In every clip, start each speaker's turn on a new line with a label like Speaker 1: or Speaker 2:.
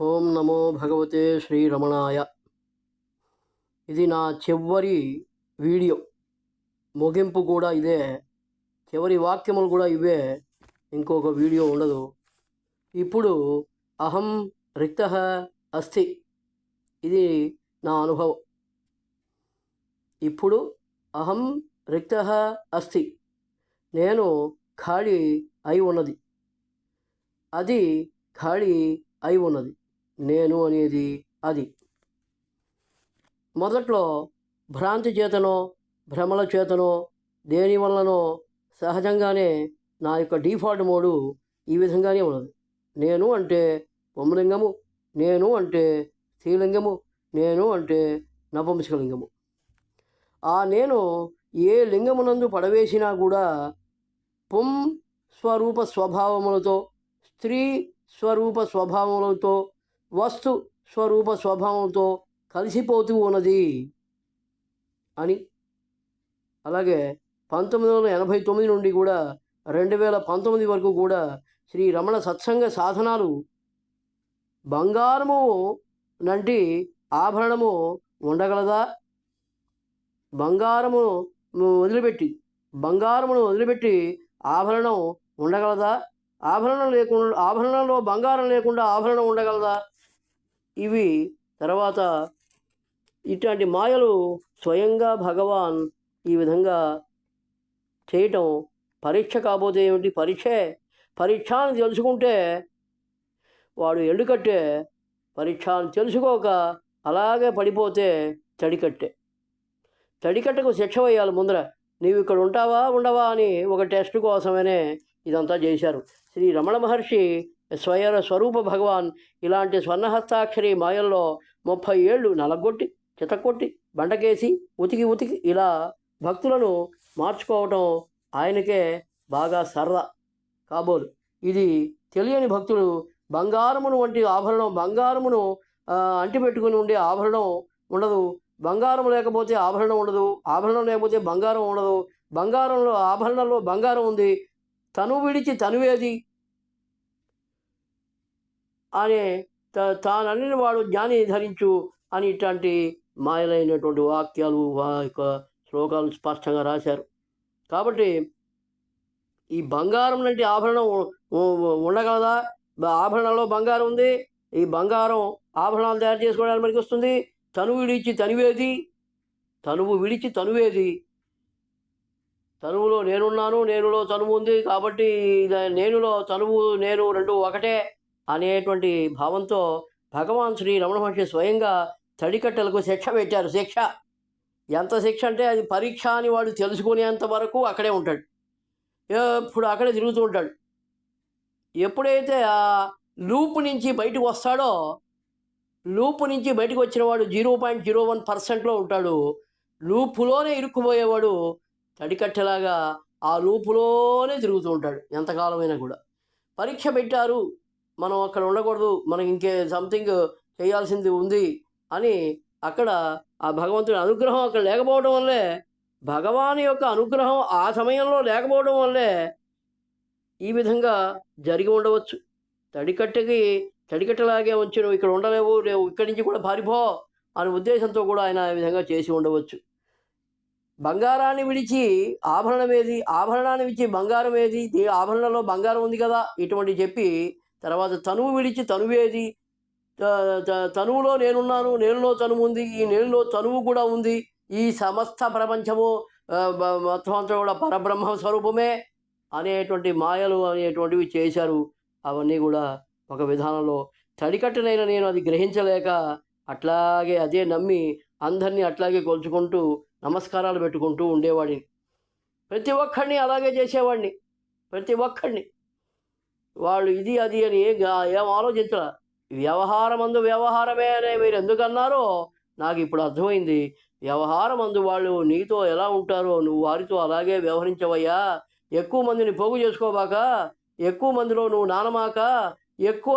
Speaker 1: ఓం నమో భగవతే శ్రీరమణాయ. ఇది నా చివరి వీడియో. ముగింపు కూడా ఇదే. చివరి వాక్యములు కూడా ఇవే. ఇంకొక వీడియో ఉండదు. ఇప్పుడు అహం రిక్త అస్థి. ఇది నా అనుభవం. ఇప్పుడు అహం రిక్త అస్థి. నేను ఖాళీ అయి ఉన్నది. అది ఖాళీ అయి ఉన్నది. నేను అనేది అది. మొదట్లో భ్రాంతి చేతనో భ్రమల చేతనో దేని వలనో సహజంగానే నా యొక్క డిఫాల్ట్ మోడు ఈ విధంగానే ఉన్నది. నేను అంటే పొమ్మలింగము నేను అంటే స్త్రీలింగము నేను అంటే నపుంసకలింగము. ఆ నేను ఏ లింగమునందు పడవేసినా కూడా పుం స్వరూప స్వభావములతో స్త్రీ స్వరూప స్వభావములతో వస్తు స్వరూప స్వభావంతో కలిసిపోతూ ఉన్నది అని. అలాగే పంతొమ్మిది వందల ఎనభై తొమ్మిది నుండి కూడా రెండు వేల పంతొమ్మిది వరకు కూడా శ్రీ రమణ సత్సంగ సాధనాలు బంగారము నంటి ఆభరణము ఉండగలదా? బంగారము వదిలిపెట్టి బంగారమును వదిలిపెట్టి ఆభరణం ఉండగలదా? ఆభరణం లేకుండా ఆభరణంలో బంగారం లేకుండా ఆభరణం ఉండగలదా? ఇవి తర్వాత ఇట్లాంటి మాయలు స్వయంగా భగవాన్ ఈ విధంగా చేయటం పరీక్ష కాబోతే ఏమిటి? పరీక్షే. పరీక్ష అని తెలుసుకుంటే వాడు ఎండుకట్టే పరీక్ష అని తెలుసుకోక అలాగే పడిపోతే తడికట్టే తడికట్టకు శిక్ష వేయాలి ముందర. నీవు ఇక్కడ ఉంటావా ఉండవా అని ఒక టెస్ట్ కోసమనే ఇదంతా చేశారు. శ్రీ రమణ మహర్షి స్వయ స్వరూప భగవాన్ ఇలాంటి స్వర్ణహస్తాక్షరి మాయల్లో ముప్పై ఏళ్ళు నలగొట్టి చితకొట్టి బండకేసి ఉతికి ఉతికి ఇలా భక్తులను మార్చుకోవటం ఆయనకే బాగా సరదా. కాబోలు. ఇది తెలియని భక్తులు బంగారమును వంటి ఆభరణం బంగారమును అంటిపెట్టుకుని ఉండే ఆభరణం ఉండదు. బంగారం లేకపోతే ఆభరణం ఉండదు. ఆభరణం లేకపోతే బంగారం ఉండదు. బంగారంలో ఆభరణంలో బంగారం ఉంది. తను విడిచి తనువేది? అనే త- తానన్ని వాడు జ్ఞాని ధరించు అని ఇట్లాంటి మాయలైనటువంటి వాక్యాలు వా యొక్క శ్లోకాలు స్పష్టంగా రాశారు. కాబట్టి ఈ బంగారం లాంటి ఆభరణం ఉండగలదా? ఆభరణంలో బంగారం ఉంది. ఈ బంగారం ఆభరణాలు తయారు చేసుకోవడానికి మనకి వస్తుంది. తనువు విడిచి తనువేది. తనువు విడిచి తనువేది. తనువులో నేనున్నాను నేనులో తనువు ఉంది కాబట్టి నేనులో తనువు నేను రెండు ఒకటే. అనేటువంటి భావంతో భగవాన్ శ్రీ రమణ మహర్షి స్వయంగా తడికట్టెలకు శిక్ష పెట్టారు. శిక్ష. ఎంత శిక్ష అంటే అది పరీక్ష అని వాడు తెలుసుకునేంత వరకు అక్కడే ఉంటాడు. ఎప్పుడు అక్కడే తిరుగుతూ ఉంటాడు. ఎప్పుడైతే ఆ లూప్ నుంచి బయటకు వస్తాడో లూప్ నుంచి బయటకు వచ్చిన వాడు జీరో పాయింట్ జీరో వన్ పర్సెంట్లో ఉంటాడు. లూపులోనే ఇరుక్కుపోయేవాడు తడికట్టెలాగా ఆ లూపులోనే తిరుగుతూ ఉంటాడు ఎంతకాలమైనా కూడా. పరీక్ష పెట్టారు. మనం అక్కడ ఉండకూడదు మనకి ఇంకే సంథింగ్ చేయాల్సింది ఉంది అని అక్కడ ఆ భగవంతుడి అనుగ్రహం అక్కడ లేకపోవడం వల్లే భగవాన్ యొక్క అనుగ్రహం ఆ సమయంలో లేకపోవడం వల్లే ఈ విధంగా జరిగి ఉండవచ్చు. తడికట్టెకి తడికట్టలాగే వచ్చి నువ్వు ఇక్కడ ఉండలేవు లేవు ఇక్కడి నుంచి కూడా పారిపో అనే ఉద్దేశంతో కూడా ఆయన ఈ విధంగా చేసి ఉండవచ్చు. బంగారాన్ని విడిచి ఆభరణం ఏది ఆభరణాన్ని విడిచి బంగారం ఏది? ఈ ఆభరణంలో బంగారం ఉంది కదా ఇటువంటి చెప్పి తర్వాత తనువు విడిచి తనువేది? తనువులో నేనున్నాను నేనులో తనువు ఉంది ఈ నేనులో తనువు కూడా ఉంది. ఈ సమస్త ప్రపంచము మొత్తం అంతా కూడా పరబ్రహ్మ స్వరూపమే అనేటువంటి మాయలు అనేటువంటివి చేశారు. అవన్నీ కూడా ఒక విధానంలో తడికట్టనైన నేను అది గ్రహించలేక అట్లాగే అదే నమ్మి అందరినీ అట్లాగే కొలుచుకుంటూ నమస్కారాలు పెట్టుకుంటూ ఉండేవాడిని. ప్రతి ఒక్కడిని అలాగే చేసేవాడిని. ప్రతి ఒక్కడిని. వాళ్ళు ఇది అది అని ఏం గా- వ్యవహారమందు వ్యవహారమే అనే మీరు ఎందుకు అన్నారో నాకు ఇప్పుడు అర్థమైంది. వ్యవహారమందు వాళ్ళు నీతో ఎలా ఉంటారో నువ్వు వారితో అలాగే వ్యవహరించవయ్యా. ఎక్కువ మందిని పోగు చేసుకోబాక ఎక్కువ మందిలో నువ్వు నానమాక ఎక్కువ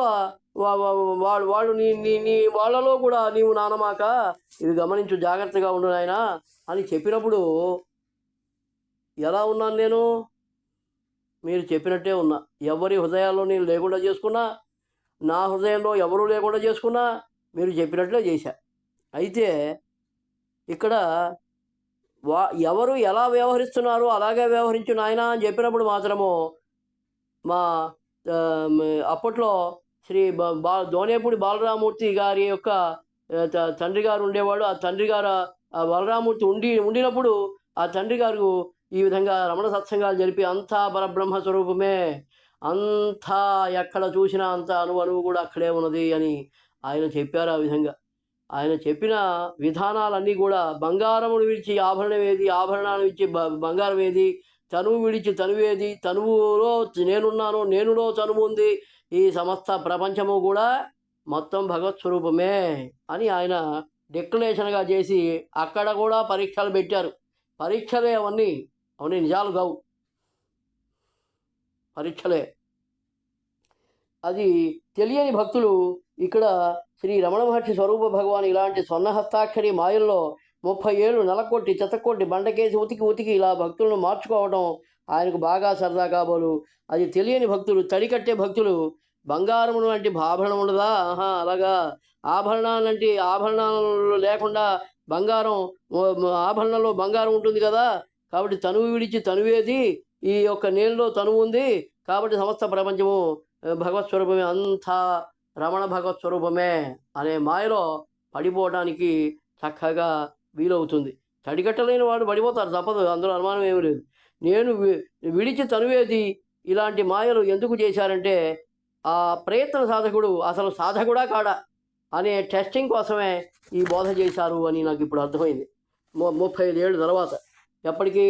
Speaker 1: వా- వాళ్ళు వాళ్ళు నీ నీ నీ వాళ్ళలో కూడా నీవు నానమాక ఇవి గమనించు జాగ్రత్తగా ఉండు నాయన అని చెప్పినప్పుడు ఎలా ఉన్నాను నేను? మీరు చెప్పినట్టే ఉన్నా. ఎవరి హృదయాల్లో నేను లేకుండా చేసుకున్నా నా హృదయంలో ఎవరూ లేకుండా చేసుకున్నా మీరు చెప్పినట్లే చేశా. అయితే ఇక్కడ వా ఎవరు ఎలా వ్యవహరిస్తున్నారో అలాగే వ్యవహరించు నాయన అని చెప్పినప్పుడు మాత్రము మా అప్పట్లో శ్రీ బా దోనేపూడి బాలరామూర్తి గారి యొక్క త- తండ్రి గారు ఉండేవాడు. ఆ తండ్రి గారు ఆ బలరామూర్తి ఉండి ఉండినప్పుడు ఆ తండ్రి గారు ఈ విధంగా రమణ సత్సంగాలు జరిపి అంతా పరబ్రహ్మ స్వరూపమే అంతా ఎక్కడ చూసినా అంత అణువు అణువు కూడా అక్కడే ఉన్నది అని ఆయన చెప్పారు ఆ విధంగా. ఆయన చెప్పిన విధానాలన్నీ కూడా బంగారమును విడిచి ఆభరణం ఏది ఆభరణాలు విడిచి బ- బంగారం ఏది తనువు విడిచి తనువేది తనువులో నేనున్నాను నేనులో తనువు ఉంది ఈ సమస్త ప్రపంచము కూడా మొత్తం భగవత్ స్వరూపమే అని ఆయన డిక్లరేషన్గా చేసి అక్కడ కూడా పరీక్షలు పెట్టారు. పరీక్షలే అవన్నీ అవన్నీ నిజాలు కావు. పరీక్షలే. అది తెలియని భక్తులు ఇక్కడ శ్రీ రమణ మహర్షి స్వరూప భగవాన్ ఇలాంటి స్వర్ణ హస్తాక్షరి మాయల్లో ముప్పై ఏళ్ళు నలకొట్టి చెత్తకొట్టి బండకేసి ఉతికి ఉతికి ఇలా భక్తులను మార్చుకోవడం ఆయనకు బాగా సరదా కాబోలు. అది తెలియని భక్తులు తడికట్టే భక్తులు బంగారమును వంటి ఆభరణం ఉండదా? ఆహా అలాగా. ఆభరణాలంటే ఆభరణాలు లేకుండా బంగారం ఆభరణంలో బంగారం ఉంటుంది కదా? కాబట్టి తనువు విడిచి తనువేది ఈ యొక్క నేలలో తనువు ఉంది. కాబట్టి సమస్త ప్రపంచము భగవత్ స్వరూపమే అంతా రమణ భగవత్ స్వరూపమే అనే మాయలో పడిపోవడానికి చక్కగా వీలవుతుంది. తడిగట్టలేని వాడు పడిపోతారు తప్పదు. అందులో అనుమానం ఏమీ లేదు. నేను వి- విడిచి తనువేది ఇలాంటి మాయలు ఎందుకు చేశారంటే ఆ ప్రయత్న సాధకుడు అసలు సాధకుడా కాడా అనే టెస్టింగ్ కోసమే ఈ బోధ చేశారు అని నాకు ఇప్పుడు అర్థమైంది. ము ముప్పై ఏళ్ళ తర్వాత. ఎప్పటికీ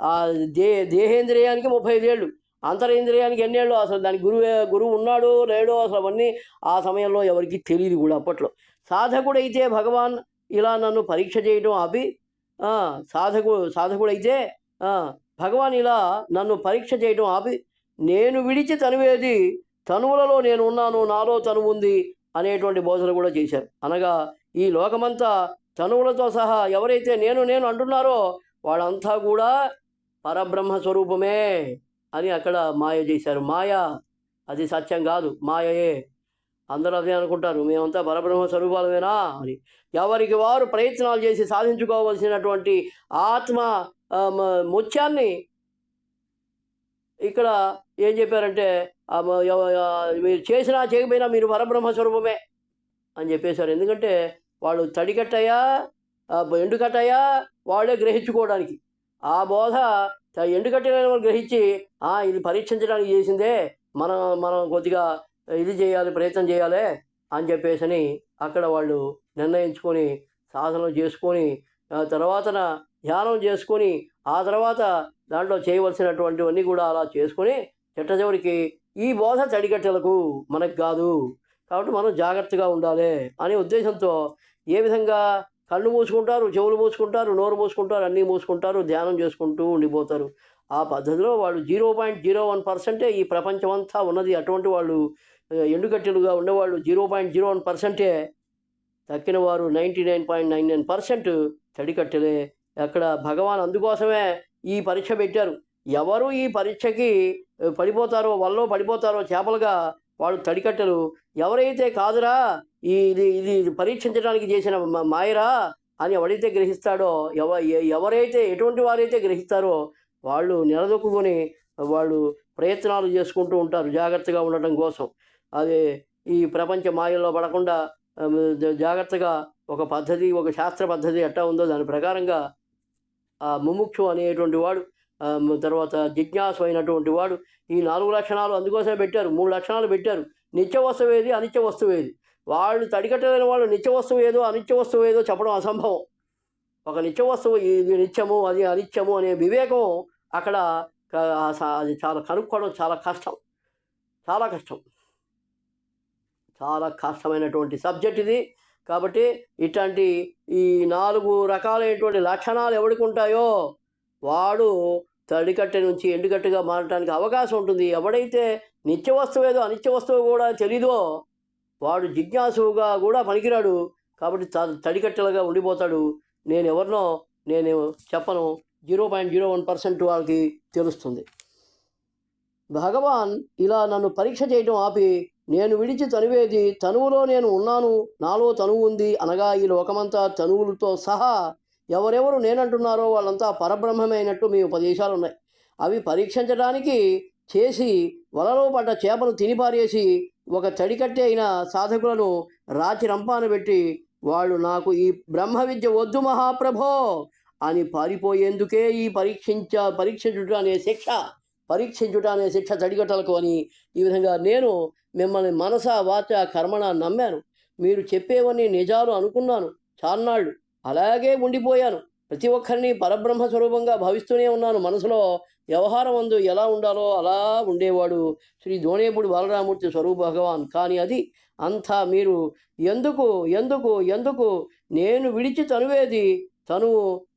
Speaker 1: ఆ దే దేహేంద్రియానికి ముప్పై ఐదేళ్ళు అంతరేంద్రియానికి ఎన్నేళ్ళు అసలు దానికి గురువు గురువు ఉన్నాడో లేడో అసలు అవన్నీ ఆ సమయంలో ఎవరికి తెలియదు కూడా అప్పట్లో. సాధకుడైతే భగవాన్ ఇలా నన్ను పరీక్ష చేయడం ఆపి సాధకుడు సాధకు సాధకుడైతే భగవాన్ ఇలా నన్ను పరీక్ష చేయడం ఆపి నేను విడిచి తనువేది తనువులలో నేను ఉన్నాను నాలో తనువు ఉంది అనేటువంటి బోధన కూడా చేశారు. అనగా ఈ లోకమంతా తనువులతో సహా ఎవరైతే నేను నేను అంటున్నారో వాళ్ళంతా కూడా పరబ్రహ్మ స్వరూపమే అని అక్కడ మాయ చేశారు. మాయ అది సత్యం కాదు. మాయయే. అందరూ అదే అనుకుంటారు. మేమంతా పరబ్రహ్మ స్వరూపాలమేనా అని. ఎవరికి వారు ప్రయత్నాలు చేసి సాధించుకోవలసినటువంటి ఆత్మ ముత్యాన్ని ఇక్కడ ఏం చెప్పారంటే మీరు చేసినా చేయకపోయినా మీరు పరబ్రహ్మ స్వరూపమే అని చెప్పేశారు. ఎందుకంటే వాళ్ళు తడికట్టయా ఎండుకట్టయా వాళ్ళే గ్రహించుకోవడానికి. ఆ బోధ ఎండుకట్టిన వాళ్ళు గ్రహించి "ఆ, ఇది పరీక్షించడానికి చేసిందే మనం మనం కొద్దిగా ఇది చేయాలి ప్రయత్నం చేయాలి అని చెప్పేసి అక్కడ వాళ్ళు నిర్ణయించుకొని సాధన చేసుకొని తర్వాత తర్వాతన ధ్యానం చేసుకొని ఆ తర్వాత దాంట్లో చేయవలసినటువంటివన్నీ కూడా అలా చేసుకొని చిట్ట చివరికి ఈ బోధ తడిగట్టెలకు మనకు కాదు. కాబట్టి మనం జాగ్రత్తగా ఉండాలి అనే ఉద్దేశంతో ఏ విధంగా కళ్ళు మూసుకుంటారు చెవులు మూసుకుంటారు నోరు మూసుకుంటారు అన్నీ మూసుకుంటారు ధ్యానం చేసుకుంటూ ఉండిపోతారు. ఆ పద్ధతిలో వాళ్ళు జీరో పాయింట్ జీరో వన్ పర్సెంటే ఈ ప్రపంచం అంతా ఉన్నది. అటువంటి వాళ్ళు ఎండుగట్టెలుగా ఎండుకట్టెలుగా ఉండేవాళ్ళు జీరో పాయింట్ జీరో వన్ పర్సెంటే తక్కిన వారు ninety nine point nine nine percent తడికట్టెలే. అక్కడ భగవాన్ అందుకోసమే ఈ పరీక్ష పెట్టారు. ఎవరు ఈ పరీక్షకి పడిపోతారో వల్లో పడిపోతారో చేపలుగా వాళ్ళు తడికట్టెలు. ఎవరైతే కాదురా ఇది ఇది పరీక్షించడానికి చేసిన మాయరా అని ఎవడైతే గ్రహిస్తాడో ఎవ ఎవరైతే ఎటువంటి వారైతే గ్రహిస్తారో వాళ్ళు నిలదొక్కుని వాళ్ళు ప్రయత్నాలు చేసుకుంటూ ఉంటారు జాగ్రత్తగా ఉండటం కోసం. అదే ఈ ప్రపంచ మాయల్లో పడకుండా జాగ్రత్తగా ఒక పద్ధతి ఒక శాస్త్ర పద్ధతి ఎట్టా ఉందో దాని ప్రకారంగా ఆ ముముక్షు అనేటువంటి వాడు తర్వాత జిజ్ఞాసు అయినటువంటి వాడు ఈ నాలుగు లక్షణాలు అందుకోసమే పెట్టారు మూడు లక్షణాలు పెట్టారు. నిత్య వస్తువు ఏది? అనిత్య వస్తువు ఏది? వాళ్ళు తడికట్టలేని వాళ్ళు నిత్య వస్తువు ఏదో అనిత్య వస్తువు ఏదో చెప్పడం అసంభవం. ఒక నిత్య వస్తువు ఇది నిత్యము అది అనిత్యము అనే వివేకం అక్కడ అది చాలా కనుక్కోవడం చాలా కష్టం. చాలా కష్టం. చాలా కష్టమైనటువంటి సబ్జెక్ట్ ఇది. కాబట్టి ఇట్లాంటి ఈ నాలుగు రకాలైనటువంటి లక్షణాలు ఎవరికి ఉంటాయో వాడు తడికట్టె నుంచి ఎండుకట్టుగా మారడానికి అవకాశం ఉంటుంది. ఎవడైతే నిత్య వస్తువు ఏదో అనిత్య వస్తువు కూడా తెలీదో వాడు జిజ్ఞాసుగా కూడా పనికిరాడు. కాబట్టి త- తడికట్టెలుగా ఉండిపోతాడు. నేను ఎవరినో నేను చెప్పను. Zero point zero one percent వాళ్ళకి తెలుస్తుంది. భగవాన్ ఇలా నన్ను పరీక్ష చేయడం ఆపి నేను విడిచి తనువేది తనువులో నేను ఉన్నాను నాలో తనువు ఉంది అనగా ఈ లోకమంతా తనువులతో సహా ఎవరెవరు నేనంటున్నారో వాళ్ళంతా పరబ్రహ్మమైనట్టు మీ ఉపదేశాలు ఉన్నాయి అవి పరీక్షించడానికి చేసి వలలో పడ్డ చేపను తినిపారేసి ఒక తడికట్టె అయిన సాధకులను రాచి రంపాన పెట్టి వాళ్ళు నాకు ఈ బ్రహ్మ విద్య వద్దు మహాప్రభో అని పారిపోయేందుకే ఈ పరీక్షించ పరీక్షించుట అనే శిక్ష పరీక్షించుట అనే శిక్ష తడిగట్టలకు అని ఈ విధంగా నేను మిమ్మల్ని మనస వాచ కర్మణ నమ్మాను. మీరు చెప్పేవన్నీ నిజాలు అనుకున్నాను. చాన్నాళ్ళు అలాగే ఉండిపోయాను. ప్రతి ఒక్కరిని పరబ్రహ్మ స్వరూపంగా భావిస్తూనే ఉన్నాను. మనసులో వ్యవహారం అందు ఎలా ఉండాలో అలా ఉండేవాడు. శ్రీ దోణేపుడు బాలరామూర్తి స్వరూప భగవాన్ కానీ అది అంతా మీరు ఎందుకు ఎందుకు ఎందుకు? నేను విడిచి తనువేది? తను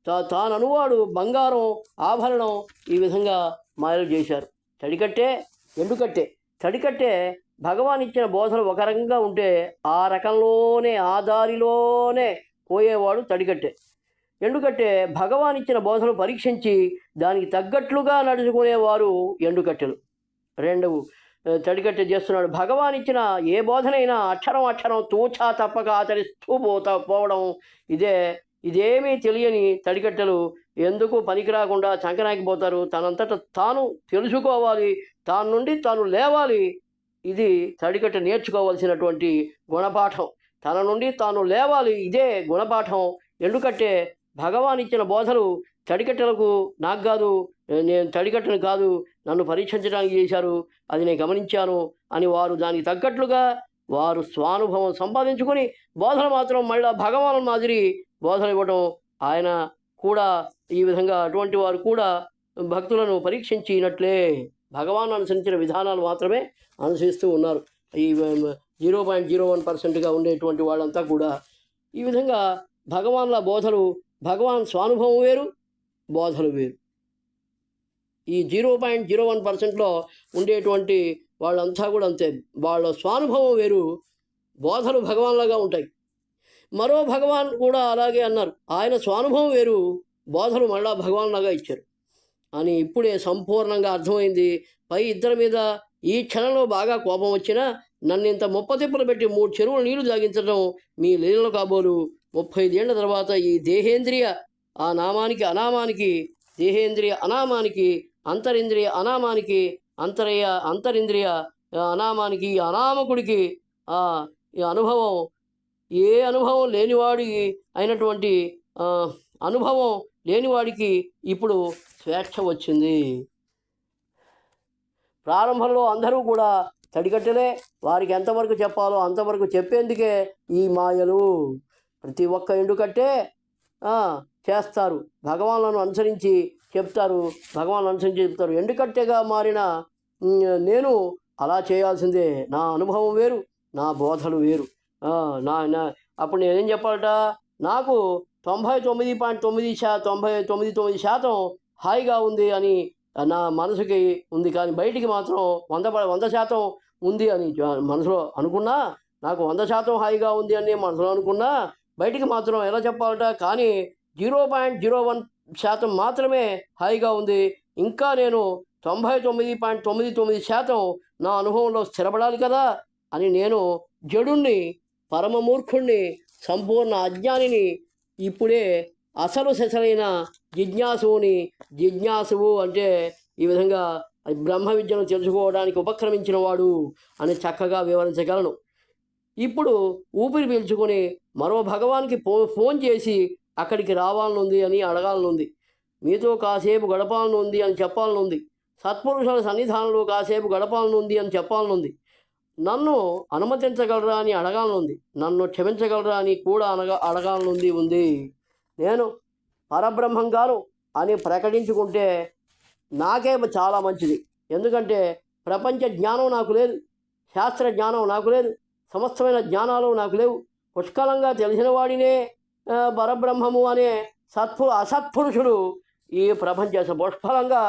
Speaker 1: తా తాననువాడు బంగారం ఆభరణం ఈ విధంగా మాయలు చేశారు. తడికట్టే ఎండుకట్టే తడికట్టే భగవాన్ ఇచ్చిన బోధలు ఒక రకంగా ఉంటే ఆ రకంలోనే ఆ దారిలోనే పోయేవాడు తడికట్టే. ఎండుకట్టె భగవాన్ ఇచ్చిన బోధను పరీక్షించి దానికి తగ్గట్లుగా నడుచుకునేవారు ఎండుకట్టెలు. రెండవ తడికట్టె చేస్తున్నాడు. భగవాన్ ఇచ్చిన ఏ బోధనైనా అక్షరం అక్షరం తూచా తప్పక ఆచరిస్తూ పోతా పోవడం ఇదే ఇదేమీ తెలియని తడికట్టెలు ఎందుకు పనికి రాకుండా పోతారు తనంతట తాను తెలుసుకోవాలి తాను నుండి తాను లేవాలి. ఇది తడికట్ట నేర్చుకోవాల్సినటువంటి గుణపాఠం. తన నుండి తాను లేవాలి ఇదే గుణపాఠం. ఎందుకంటే భగవాన్ ఇచ్చిన బోధలు తడికట్టలకు నాకు కాదు నేను తడికట్టను కాదు నన్ను పరీక్షించడానికి చేశారు అది నేను గమనించాను అని వారు దానికి తగ్గట్లుగా వారు స్వానుభవం సంపాదించుకొని బోధన మాత్రం మళ్ళీ భగవాన్ మాదిరి బోధన ఇవ్వడం ఆయన కూడా ఈ విధంగా అటువంటి వారు కూడా భక్తులను పరీక్షించినట్లే. భగవాన్ అనుసరించిన విధానాలు మాత్రమే అనుసరిస్తూ ఉన్నారు. ఈ జీరో పాయింట్ జీరో వన్ పర్సెంట్గా ఉండేటువంటి వాళ్ళంతా కూడా ఈ విధంగా భగవాన్ల బోధలు భగవాన్ స్వానుభవం వేరు బోధలు వేరు. ఈ జీరో పాయింట్ జీరో వన్ పర్సెంట్లో ఉండేటువంటి వాళ్ళంతా కూడా అంతే. వాళ్ళ స్వానుభవం వేరు బోధలు భగవాన్లాగా ఉంటాయి. మరో భగవాన్ కూడా అలాగే అన్నారు. ఆయన స్వానుభవం వేరు బోధలు మళ్ళా భగవాన్లాగా ఇచ్చారు. అని ఇప్పుడే సంపూర్ణంగా అర్థమైంది. పై ఇద్దరి మీద ఈ క్షణంలో బాగా కోపం వచ్చినా నన్ను ఇంత ముప్పతిప్పలు పెట్టి మూడు చెరువులు నీళ్ళు తాగించడం మీ లీలలు కాబోలు ముప్పై ఐదేళ్ళ తర్వాత ఈ దేహేంద్రియ ఆ నామానికి అనామానికి దేహేంద్రియ అనామానికి అంతరింద్రియ అనామానికి అంతరయ అంతరింద్రియ అనామానికి ఈ అనామకుడికి ఆ ఈ అనుభవం ఏ అనుభవం లేనివాడి అయినటువంటి అనుభవం లేనివాడికి ఇప్పుడు స్వేచ్ఛ వచ్చింది. ప్రారంభంలో అందరూ కూడా తడిగట్టలే వారికి ఎంతవరకు చెప్పాలో అంతవరకు చెప్పేందుకే ఈ మాయలు. ప్రతి ఒక్క ఎండుకట్టే చేస్తారు. భగవాన్లను అనుసరించి చెప్తారు. భగవాన్ అనుసరించి చెప్తారు. ఎండుకట్టెగా మారిన నేను అలా చేయాల్సిందే. నా అనుభవం వేరు నా బోధలు వేరు. నా నా అప్పుడు నేనేం చెప్పాలట? నాకు తొంభై తొమ్మిది పాయింట్ తొమ్మిది శా తొంభై తొమ్మిది తొమ్మిది శాతం హాయిగా ఉంది అని నా మనసుకి ఉంది. కానీ బయటికి మాత్రం వంద ప- వంద శాతం ఉంది అని మనసులో అనుకున్నా నాకు వంద శాతం హాయిగా ఉంది అని మనసులో అనుకున్నా బయటికి మాత్రం ఎలా చెప్పాలట కానీ జీరో పాయింట్ జీరో వన్ శాతం మాత్రమే హాయిగా ఉంది. ఇంకా నేను తొంభై తొమ్మిది పాయింట్ తొమ్మిది తొమ్మిది శాతం నా అనుభవంలో స్థిరపడాలి కదా అని నేను జడుణ్ణి పరమమూర్ఖుణ్ణి సంపూర్ణ అజ్ఞానిని ఇప్పుడే అసలు సెసలైన జిజ్ఞాసువుని జిజ్ఞాసువు అంటే ఈ విధంగా బ్రహ్మ విద్యను తెలుసుకోవడానికి ఉపక్రమించిన వాడు అని చక్కగా వివరించగలను. ఇప్పుడు ఊపిరి పీల్చుకొని మరో భగవాన్కి ఫో ఫోన్ చేసి అక్కడికి రావాలనుంది అని అడగాలనుంది. మీతో కాసేపు గడపాలనుంది అని చెప్పాలనుంది. సత్పురుషుల సన్నిధానంలో కాసేపు గడపాలనుంది అని చెప్పాలనుంది. నన్ను అనుమతించగలరా అని అడగాలనుంది. నన్ను క్షమించగలరా అని కూడా అనగా అడగాలనుంది ఉంది. నేను పరబ్రహ్మంగాను అని ప్రకటించుకుంటే నాకే చాలా మంచిది. ఎందుకంటే ప్రపంచ జ్ఞానం నాకు లేదు. శాస్త్ర జ్ఞానం నాకు లేదు. సమస్తమైన జ్ఞానాలు నాకు లేవు. పుష్కలంగా తెలిసిన వాడినే పరబ్రహ్మము అనే సత్పు అసత్పురుషుడు ఈ ప్రపంచ పుష్కలంగా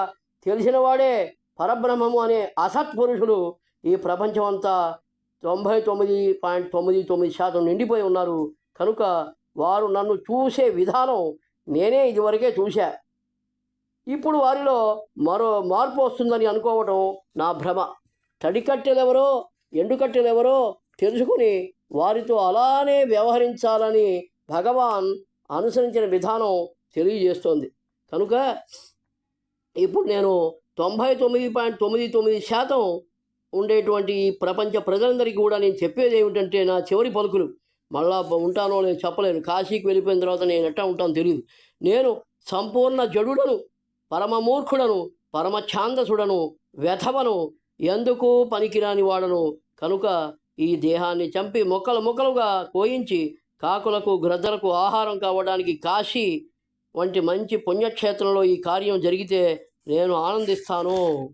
Speaker 1: తెలిసిన వాడే పరబ్రహ్మము అనే అసత్పురుషుడు ఈ ప్రపంచం అంతా తొంభై తొమ్మిది పాయింట్ తొమ్మిది తొమ్మిది శాతం నిండిపోయి ఉన్నారు. కనుక వారు నన్ను చూసే విధానం నేనే ఇదివరకే చూశా. ఇప్పుడు వారిలో మరో మార్పు వస్తుందని అనుకోవటం నా భ్రమ. తడికట్టెలెవరో ఎండుకట్టెలు ఎవరో తెలుసుకుని వారితో అలానే వ్యవహరించాలని భగవాన్ అనుసరించిన విధానం తెలియజేస్తోంది. కనుక ఇప్పుడు నేను తొంభై తొమ్మిది పాయింట్ తొమ్మిది తొమ్మిది శాతం ఉండేటువంటి ఈ ప్రపంచ ప్రజలందరికీ కూడా నేను చెప్పేది ఏమిటంటే నా చివరి పలుకులు. మళ్ళా ఉంటానో నేను చెప్పలేను. కాశీకి వెళ్ళిపోయిన తర్వాత నేను ఎట్టా ఉంటానో తెలియదు నేను సంపూర్ణ జడుడను పరమమూర్ఖుడను పరమఛాందసుడను వ్యథవను ఎందుకు పనికిరాని వాడను. కనుక ఈ దేహాన్ని చంపి మొక్కలు మొక్కలుగా కోయించి కాకులకు గ్రద్దలకు ఆహారం కావడానికి కాశీ వంటి మంచి పుణ్యక్షేత్రంలో ఈ కార్యం జరిగితే నేను ఆనందిస్తాను.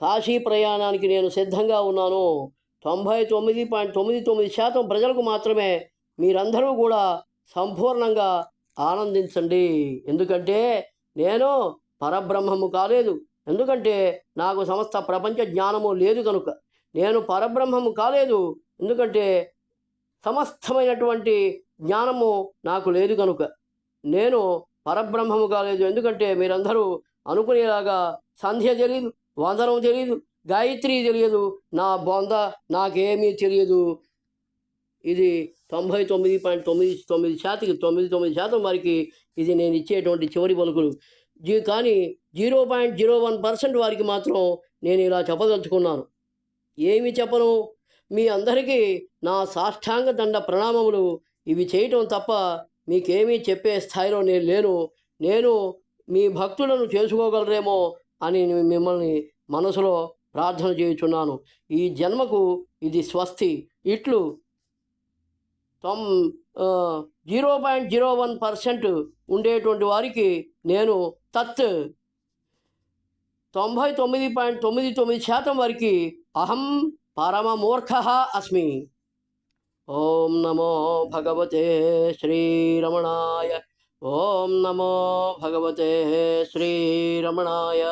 Speaker 1: కాశీ ప్రయాణానికి నేను సిద్ధంగా ఉన్నాను. తొంభై తొమ్మిది పాయింట్ తొమ్మిది తొమ్మిది శాతం ప్రజలకు మాత్రమే మీరందరూ కూడా సంపూర్ణంగా ఆనందించండి. ఎందుకంటే నేను పరబ్రహ్మము కాలేదు. ఎందుకంటే నాకు సమస్త ప్రపంచ జ్ఞానము లేదు కనుక. నేను పరబ్రహ్మము కాలేదు. ఎందుకంటే సమస్తమైనటువంటి జ్ఞానము నాకు లేదు కనుక. నేను పరబ్రహ్మము కాలేదు. ఎందుకంటే మీరందరూ అనుకునేలాగా సంధ్య తెలియదు వందనం తెలియదు గాయత్రి తెలియదు. నా బొంద నాకేమీ తెలియదు. ఇది తొంభై తొమ్మిది పాయింట్ తొమ్మిది తొమ్మిది శాతం తొమ్మిది తొమ్మిది శాతం వారికి ఇది నేను ఇచ్చేటువంటి చివరి పలుకులు. జీ కానీ zero point zero one percent వారికి మాత్రం నేను ఇలా చెప్పదలుచుకున్నాను. ఏమి చెప్పను? మీ అందరికీ నా సాష్టాంగ దండ ప్రణామములు ఇవి చేయటం తప్ప మీకేమీ చెప్పే స్థాయిలో నేను లేను. నేను మీ భక్తులను చేసుకోగలరేమో అని మిమ్మల్ని మనసులో ప్రార్థన చేయుచున్నాను. ఈ జన్మకు ఇది స్వస్తి. ఇట్లు తొం zero point zero one percent ఉండేటువంటి వారికి నేను తత్ తొంభై తొమ్మిది పాయింట్ తొమ్మిది తొమ్మిది శాతం వారికి అహం పరమమూర్ఖ అస్మి ఓం నమో భగవతే శ్రీరమణాయ ఓం నమో భగవతే శ్రీరమణాయ